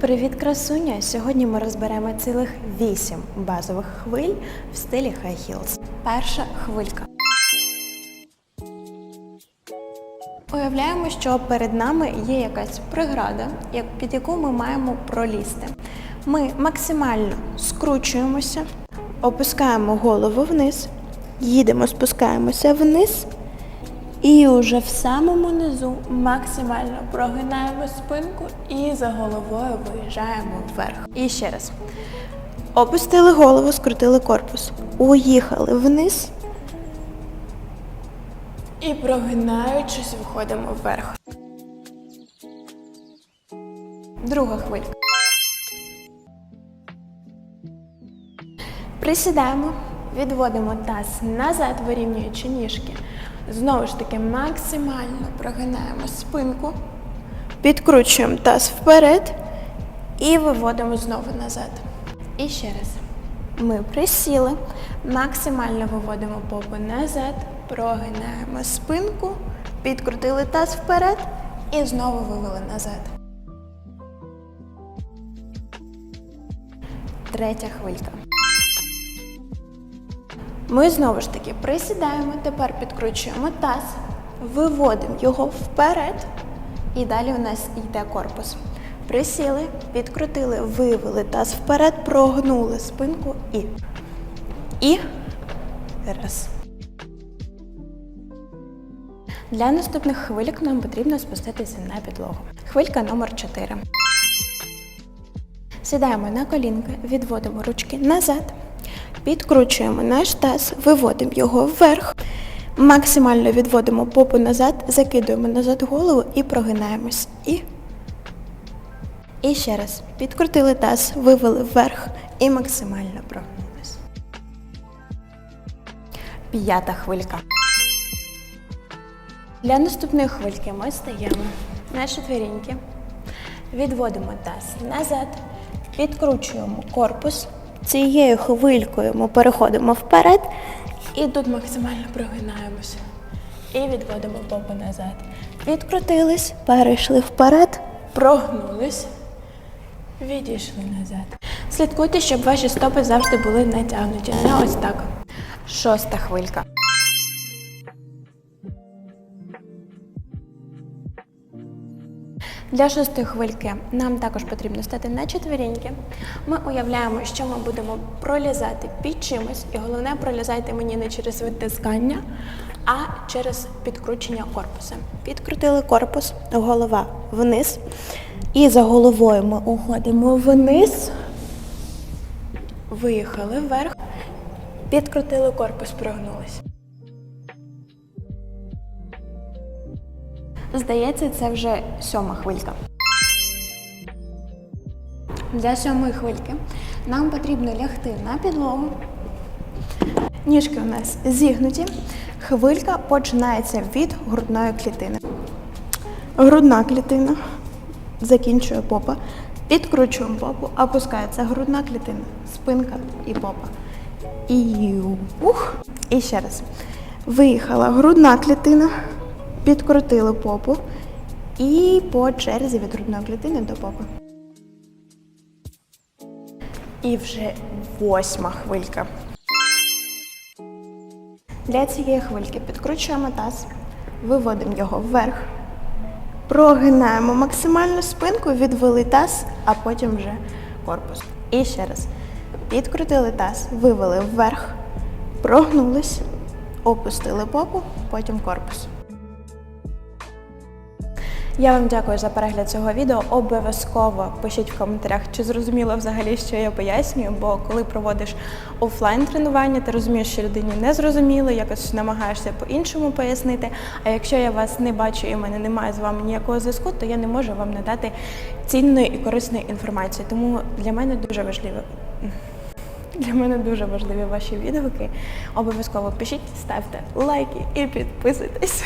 Привіт, красуня! Сьогодні ми розберемо цілих 8 базових хвиль в стилі High Heels. Перша хвилька. Уявляємо, що перед нами є якась преграда, під яку ми маємо пролізти. Ми максимально скручуємося, опускаємо голову вниз, їдемо, спускаємося вниз. І уже в самому низу максимально прогинаємо спинку і за головою виїжджаємо вверх. І ще раз. Опустили голову, скрутили корпус. Уїхали вниз. І прогинаючись, виходимо вверх. Друга хвилька. Присідаємо, відводимо таз назад, вирівнюючи ніжки. Знову ж таки, максимально прогинаємо спинку, підкручуємо таз вперед і виводимо знову назад. І ще раз. Ми присіли, максимально виводимо попу назад, прогинаємо спинку, підкрутили таз вперед і знову вивели назад. Третя хвилька. Ми знову ж таки присідаємо, тепер підкручуємо таз, виводимо його вперед, і далі у нас йде корпус. Присіли, підкрутили, вивели таз вперед, прогнули спинку і. І раз. Для наступних хвильок нам потрібно спуститися на підлогу. Хвилька номер 4. Сідаємо на колінки, відводимо ручки назад, підкручуємо наш таз, виводимо його вверх, максимально відводимо попу назад, закидуємо назад голову і прогинаємось. І, і ще раз. Підкрутили таз, вивели вверх і максимально прогнулись. П'ята хвилька. Для наступної хвильки ми стаємо на четверіньки, відводимо таз назад, підкручуємо корпус. Цією хвилькою ми переходимо вперед і тут максимально прогинаємося. І відводимо попу назад. Відкрутились, перейшли вперед, прогнулись, відійшли назад. Слідкуйте, щоб ваші стопи завжди були натягнуті. Не ось так. Шоста хвилька. Для шостої хвильки нам також потрібно стати на четверіньки. Ми уявляємо, що ми будемо пролізати під чимось, і головне, пролізайте мені не через витискання, а через підкручення корпуса. Підкрутили корпус, голова вниз. І за головою ми уходимо вниз, виїхали вверх, підкрутили корпус, прогнулись. Здається, це вже сьома хвилька. Для сьомої хвильки нам потрібно лягти на підлогу. Ніжки у нас зігнуті. Хвилька починається від грудної клітини. Грудна клітина. Закінчує попа. Підкручуємо попу, опускається грудна клітина, спинка і попа. І ух. І ще раз. Виїхала грудна клітина. Підкрутили попу і по черзі від грудної клітини до попи. І вже восьма хвилька. Для цієї хвильки підкручуємо таз, виводимо його вверх, прогинаємо максимально спинку, відвели таз, а потім вже корпус. І ще раз. Підкрутили таз, вивели вверх, прогнулись, опустили попу, потім корпус. Я вам дякую за перегляд цього відео. Обов'язково пишіть в коментарях, чи зрозуміло взагалі, що я пояснюю, бо коли проводиш офлайн тренування, ти розумієш, що людині не зрозуміло, якось намагаєшся по-іншому пояснити. А якщо я вас не бачу і в мене немає з вами ніякого зв'язку, то я не можу вам надати цінної і корисної інформації. Тому для мене дуже важливо. Для мене дуже важливі ваші відгуки. Обов'язково пишіть, ставте лайки і підписуйтесь.